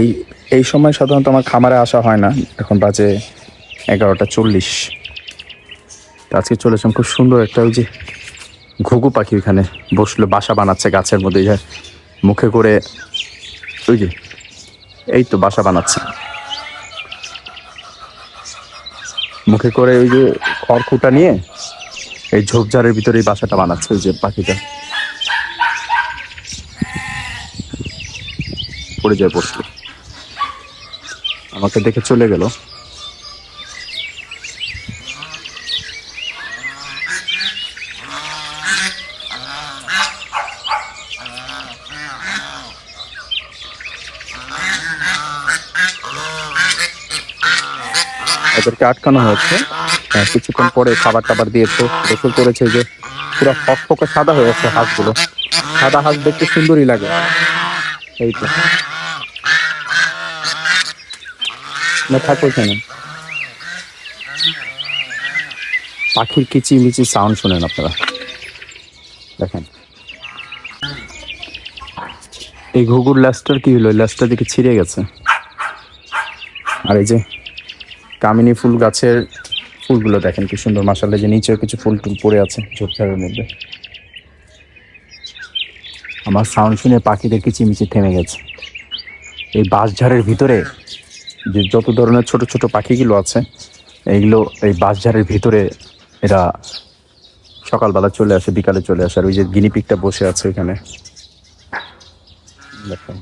এই এই সময় সাধারণত আমার খামারে আসা হয় না। এখন বাজে এগারোটা চল্লিশ। আজকে চলেছিলাম খুব সুন্দর একটা ওই যে ঘুঘু পাখি ওইখানে বসল, বাসা বানাচ্ছে গাছের মধ্যে। যে মুখে করে ওই যে, এই তো বাসা বানাচ্ছে। মুখে করে ওই যে খড়কুটা নিয়ে এই ঝোপঝাড়ের ভিতরে এই বাসাটা বানাচ্ছে ওই যে পাখিটা। পড়ে যায় বসল আমাকে দেখে চলে গেল। এদেরকে আটকানো হয়েছে। আহ, কিছুক্ষণ পরে খাবার টাবার দিয়েছে। গোসল করেছে যে পুরো ফকফকে সাদা হয়ে গেছে হাঁসগুলো সাদা হাঁস দেখতে সুন্দরই লাগে। এই তো। না থাকো এখানে পাখির কিচিমিচি সাউন্ড শোনেন আপনারা। দেখেন। এই ঘুঘুর ল্যাসটার কি হলো? ল্যাসটা দিকে ছিঁড়ে গেছে। আর এই যে কামিনী ফুল গাছের ফুলগুলো দেখেন কি সুন্দর মাসাল্লাহ যে নিচেও কিছু ফুল টুল পড়ে আছে ঝোপঝাড়ের মধ্যে। আমার সাউন্ড শুনে পাখিদের কিচিমিচি থেমে গেছে। এই বাঁশঝাড়ের ভিতরে যে যত ধরনের ছোট ছোট পাখিগুলো আছে, এইগুলো এই বাঁশঝাড়ের ভিতরে এরা সকালবেলা চলে আসে, বিকালে চলে আসে। আর ওই যে গিনিপিকটা বসে আছে এখানে। দেখেন।